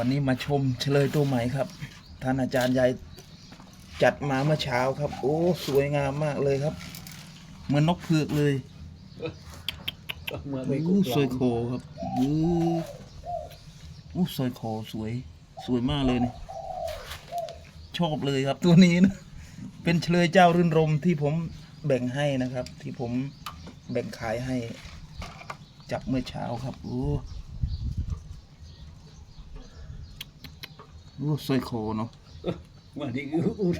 วันนี้มาชมเฉลยตัวใหม่ครับ ท่านอาจารย์ใหญ่จัดมาเมื่อเช้าครับ โอ้ สวยงามมากเลยครับ เหมือนนกเผือกเลยเหมือนไม่โอ้กุสวยโคครับอู้อู้สวยโคสวย สวยมากเลยนี่ชอบเลยครับตัวนี้นะ เป็นเฉลยเจ้ารื่นรมที่ผมแบ่งให้นะครับ ที่ผมแบ่งขายให้ จับเมื่อเช้าครับโอ้ โอ้สวยโคเนาะเหมือนที่อุด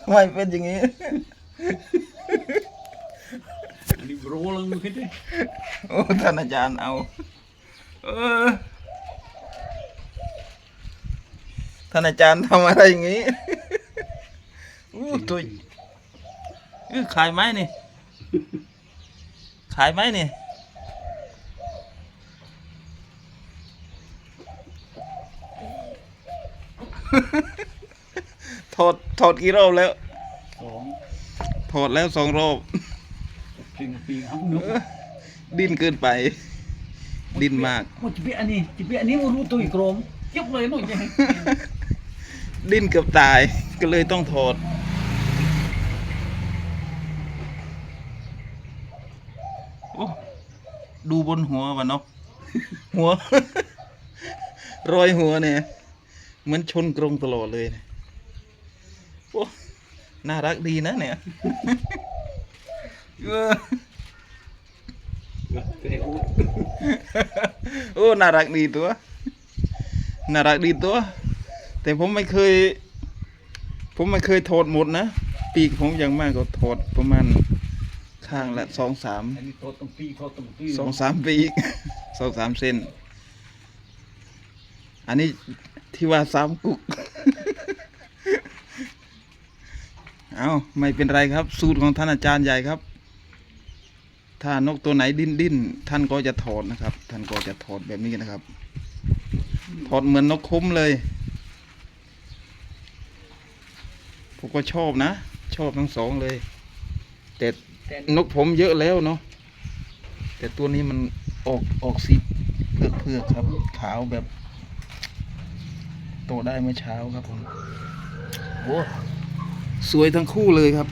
ทำไมเป็นอย่างนี้ อันนี้โรลังมันขึ้นดิโอ้ท่านอาจารย์เอา เออ ท่านอาจารย์ทำอะไรอย่างนี้อู้ตัวเออขายไหมนี่ ขายไหมนี่ถอดถอดกี่รอบแล้วสองถอดแล้วสองรอบถึงปีเอาหนุกดิ้นเกินไป ดิ้นมากมันจะเป็นอันนี้จะเป็นอันนี้มันรู้ตัวอีกรมเจ็บเลยหน่อยยังดิ้นเกือบตายก็เลยต้องถอด โอ้ ดูบนหัววะเนาะหัว รอยหัวเนี่ย เหมือนชนกรงตลอดเลยโอ้น่ารักดีนะเนี่ยเออเกิดอุดโอ้น่ารักดีตัวน่ารักดีตัว แต่ผมไม่เคย ผมไม่เคยถอดหมดนะ ปีกผมอย่างมากก็ถอดประมาณ ข้างละสองสามอันนี้โทษตรงปีโทษตรงปีสองสามปีก สองสามเส้น อันนี้ที่ว่าสามกุก เอาไม่เป็นไรครับ สูตรของท่านอาจารย์ใหญ่ครับ ถ้านกตัวไหนดิ้นดิ้นท่านก็จะถอดนะครับ ท่านก็จะถอดแบบนี้นะครับ ถอดเหมือนนกคุ้มเลยผมก็ชอบนะ ชอบทั้งสองเลยแต่ แต่นกผมเยอะแล้วเนาะแต่ตัวนี้มันออกออกสีเพือกเพือกๆครับ ขาวแบบ โตได้เมื่อเช้าครับผมโอ้สวยทั้งคู่เลยครับ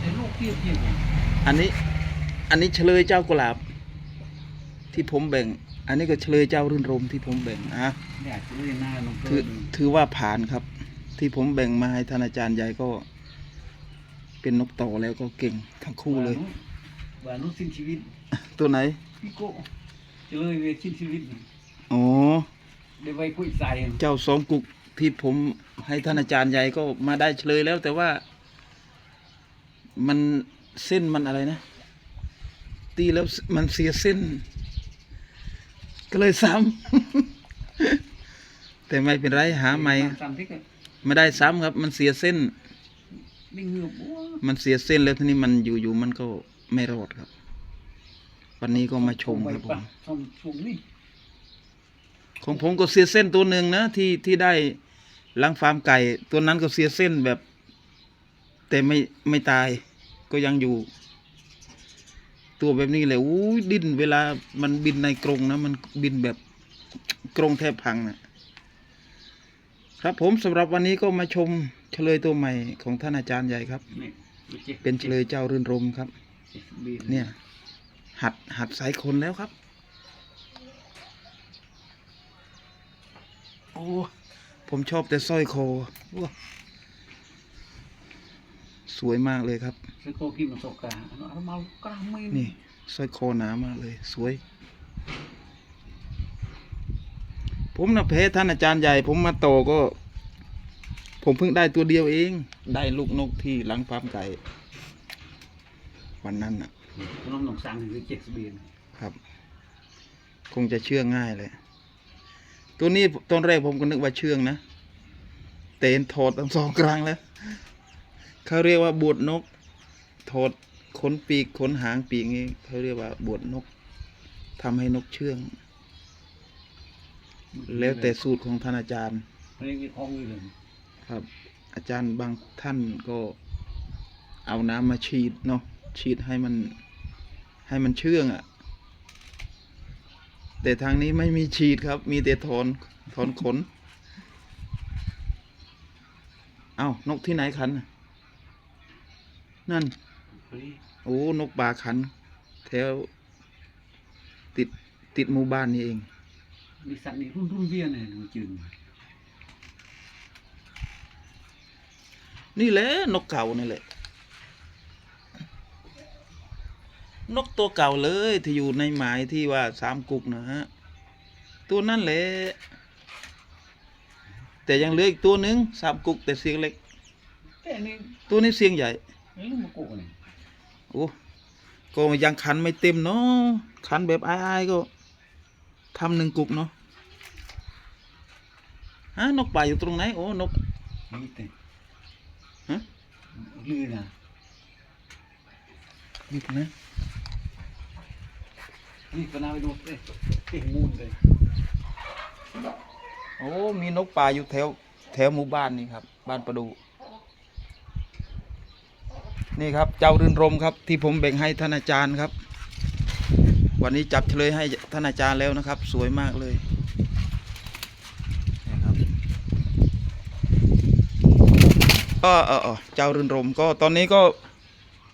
แต่ลูกเทียบเทียบอันนี้ อันนี้เฉลยเจ้ากุหลาบ ที่ผมแบ่ง อันนี้ก็เฉลยเจ้ารื่นรมที่ผมแบ่งนะเนี่ยจะเรียนหน้าน้องเกิถือดถือว่าผ่านครับ ที่ผมแบ่งมาให้ท่านอาจารย์ใหญ่ก็ เป็นนกต่อแล้วก็เก่งทั้งคู่เลยว่านุสิ้นชีวิต ตัวไหนพี่โก้จะเลยเวชิ้นชีวิตอ๋อได้ไว้คุยใส่เจ้าสองกุกที่ผมให้ท่านอาจารย์ใหญ่ก็มาได้เฉลยแล้ว แต่ว่า มันเส้นมันอะไรนะ ตีแล้วมันเสียเส้น ก็เลยซ้ำแต่ไม่เป็นไรหาใหม่สามทิศไม่ได้ซ้ำครับ มันเสียเส้น ไม่เงือบบัวมันเสียเส้นแล้วทีนี้มันอยู่ๆมันก็ไม่รอดครับ วันนี้ก็มาชมครับผมชมชมนี่ของผมก็เสียเส้นตัวหนึ่งนะที่ที่ได้ล้างฟาร์มไก่ ตัวนั้นก็เสียเส้นแบบ แต่ไม่ไม่ตายก็ยังอยู่ ตัวแบบนี้เลยอู้ยดิ้นเวลามันบินในกรงนะ มันบินแบบกรงแทบพังนะครับผมสำหรับวันนี้ก็มาชมเฉลยตัวใหม่ของท่านอาจารย์ใหญ่ครับนี่เป็นเฉลยเจ้ารื่นรมครับ เนี่ย หัดหัดสายคนแล้วครับ โอ้ ผมชอบแต่สร้อยคอว้าสวยมากเลยครับซื้อโคกิมันสกกาเอามากระไม่นี่สร้อยคอหนามากเลย สวย ผมนะเพท่านอาจารย์ใหญ่ ผมมาโตก็ ผมเพิ่งได้ตัวเดียวเอง ได้ลูกนกที่หลังฟาร์มไก่ วันนั้นน่ะน้องหนองสังคือเจ็ดสิบเบียนครับ คงจะเชื่องง่ายเลย ตัวนี้ตอนแรกผมก็นึกว่าเชื่องนะแต่เห็นถอดตั้งสองครั้งแล้ว เขาเรียกว่าบวดนก ถอดขนปีกขนหางปีกนี้เขาเรียกว่าบวดนกทำให้นกเชื่อง แล้วแต่สูตรของท่านอาจารย์เรียกมีทองอยู่เลย ครับ อาจารย์บางท่านก็เอาน้ำมาฉีดเนาะฉีดให้มันให้มันเชื่องอะ่ะ แต่ทางนี้ไม่มีฉีดครับ มีแต่ถอนถอนขน เอา้านกที่ไหนขัน นั่น โอ้ นกป่าขัน แถว ติดติดหมู่บ้านนี่เองมีสัตว์นี่รุ่นรุ่นเวียนเนี่ยมันจืน นี่แหละนกเก่านี่แหละ นกตัวเก่าเลยที่อยู่ในหมายที่ว่าสามกุกนะฮะ ตัวนั่นแหละ แต่ยังเหลืออีกตัวหนึ่งสามกุกแต่เสียงเล็ก แต่นี่ตัวนี้เสียงใหญ่ นี่มากูนี่โอ้ก็ยังขันไม่เต็มเนาะขันแบบอายๆก็ทำหนึ่งกุกเนาะฮะนกป่าอยู่ตรงไหน โอ้ นก นี่แต่ ฮะลือนะนี่นะนี่ก็น่าไปดูเลยเก่งมูลเลยโอ้มีนกป่าอยู่แถวแถวหมู่บ้านนี่ครับ บ้านประดู นี่ครับ เจ้ารื่นรมครับ ที่ผมแบ่งให้ท่านอาจารย์ครับ วันนี้จับเฉลยให้ท่านอาจารย์แล้วนะครับ สวยมากเลยนี่ครับก็ เออเออเจ้ารื่นรมก็ตอนนี้ก็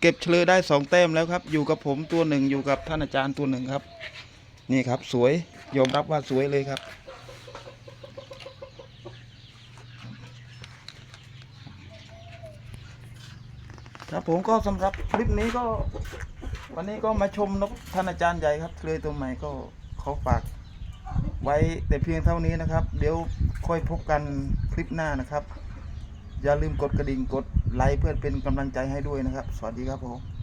เก็บเฉลยได้สองแต้มแล้วครับ อยู่กับผมตัวหนึ่งอยู่กับท่านอาจารย์ตัวหนึ่งครับ นี่ครับสวยยอมรับว่าสวยเลยครับ ครับผมก็สำหรับคลิปนี้ก็ วันนี้ก็มาชมนกท่านอาจารย์ใหญ่ครับเลยตัวใหม่ก็ขอฝากไว้แต่เพียงเท่านี้นะครับ เดี๋ยวค่อยพบกันคลิปหน้านะครับ อย่าลืมกดกระดิ่งกดไลค์เพื่อเป็นกำลังใจให้ด้วยนะครับ สวัสดีครับผม